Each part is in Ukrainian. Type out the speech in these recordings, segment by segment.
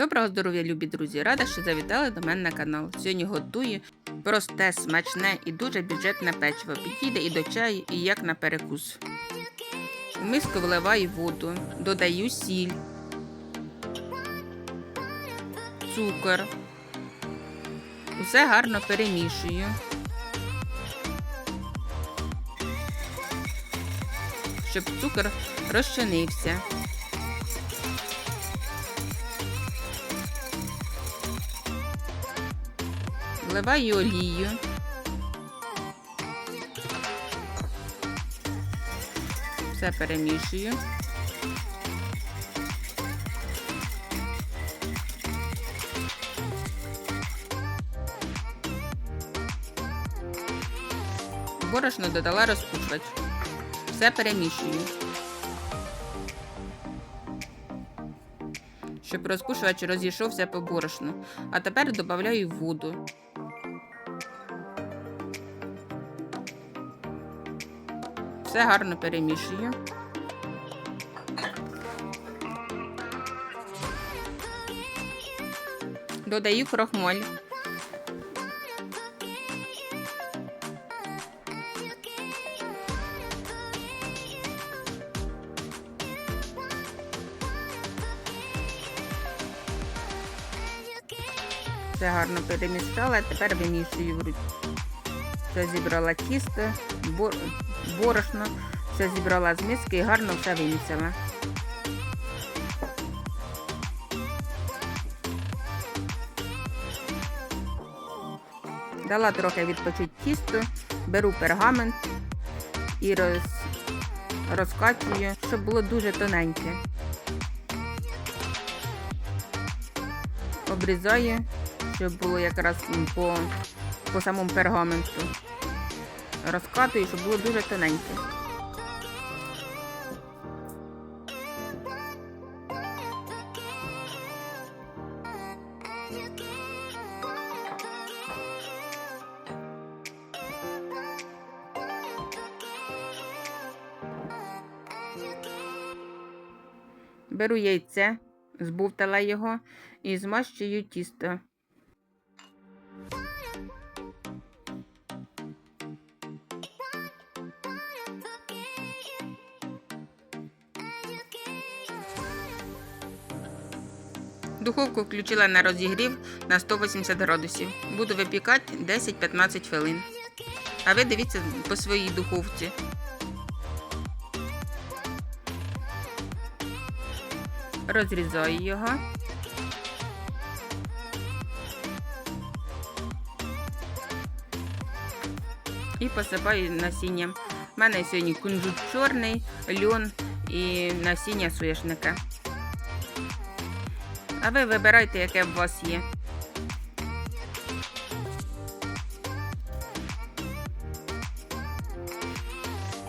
Доброго здоров'я, любі друзі! Рада, що завітали до мене на канал. Сьогодні готую просте, смачне і дуже бюджетне печиво. Підійде і до чаю, і як на перекус. У миску вливаю воду, додаю сіль, цукор. Усе гарно перемішую. Щоб цукор розчинився. Вливаю олію. Все перемішую. Борошно додала розпушувач. Все перемішую. Щоб розпушувач розійшовся по борошну. А тепер додаю воду. Все гарно перемішую. Додаю крохмаль. Все гарно перемішала, тепер вимішую в руці. Все зібрала тісто, бор... борошно, все зібрала з миски і гарно все вимісила. Дала трохи відпочити тісто, беру пергамент і роз... розкачую, щоб було дуже тоненьке. Обрізаю, щоб було якраз по, по самому пергаменту. Розкатую, щоб було дуже тоненьке. Беру яйце, збовтала його і змащую тісто. Духовку включила на розігрів на 180 градусів. Буду випікати 10-15 хвилин. А ви дивіться по своїй духовці. Розрізаю його. І посипаю насінням. У мене сьогодні кунжут чорний, льон і насіння соняшника. А ви вибирайте, яке у вас є.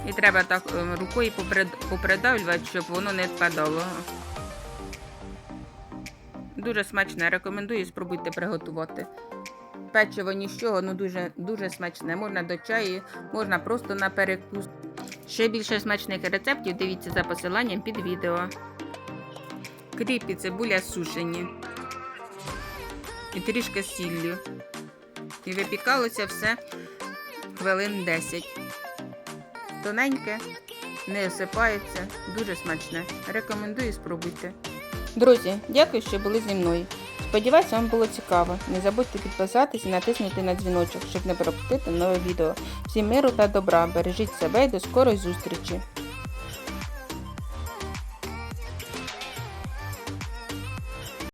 І треба так е, рукою попридавлювати, щоб воно не впадало. Дуже смачне, рекомендую, спробуйте приготувати. Печиво нічого, ну дуже, дуже смачне. Можна до чаю, можна просто на перекус. Ще більше смачних рецептів дивіться за посиланням під відео. Кріп і цибуля сушені. І трішки сіллю. І випікалося все хвилин 10. Тоненьке, не осипається, дуже смачне. Рекомендую спробуйте. Друзі, дякую, що були зі мною. Сподіваюсь, вам було цікаво. Не забудьте підписатись і натиснути на дзвіночок, щоб не пропустити нове відео. Всім миру та добра. Бережіть себе і до скорої зустрічі!